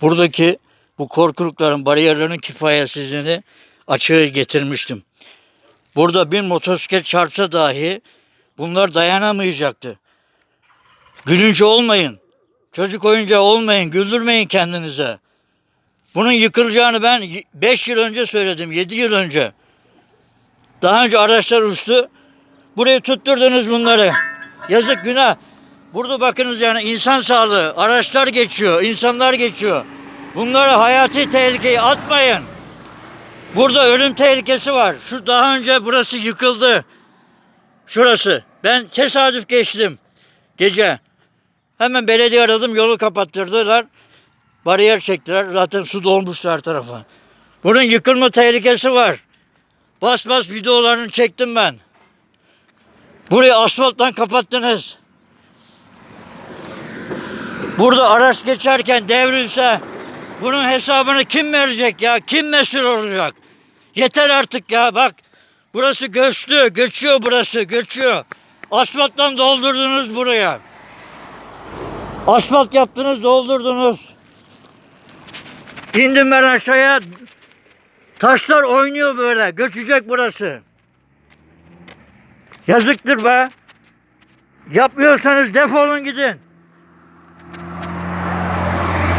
buradaki bu korkulukların, bariyerlerin kifayetsizliğini açığa getirmiştim. Burada bir motosiklet çarpsa dahi bunlar dayanamayacaktı. Gülünç olmayın. Çocuk oyuncağı olmayın. Güldürmeyin kendinize. Bunun yıkılacağını ben 5 yıl önce söyledim. 7 yıl önce. Daha önce araçlar uçtu. Burayı tutturdunuz bunları. Yazık günah. Burada bakınız yani insan sağlığı. Araçlar geçiyor. insanlar geçiyor. Bunlara hayati tehlikeyi atmayın. Burada ölüm tehlikesi var. Şu daha önce burası yıkıldı. Şurası. Ben tesadüf geçtim. Gece. Hemen belediye aradım. Yolu kapattırdılar. Bariyer çektiler. Zaten su dolmuştu her tarafa. Bunun yıkılma tehlikesi var. Bas bas videolarını çektim ben. Burayı asfalttan kapattınız. Burada araç geçerken devrilse bunun hesabını kim verecek ya? Kim mesul olacak? Yeter artık ya bak. Burası göçtü, göçüyor burası, göçüyor. Asfalttan doldurdunuz buraya. Asfalt yaptınız, doldurdunuz. İndim ben aşağıya. Taşlar oynuyor böyle. Göçecek burası. Yazıktır be. Yapmıyorsanız defolun gidin.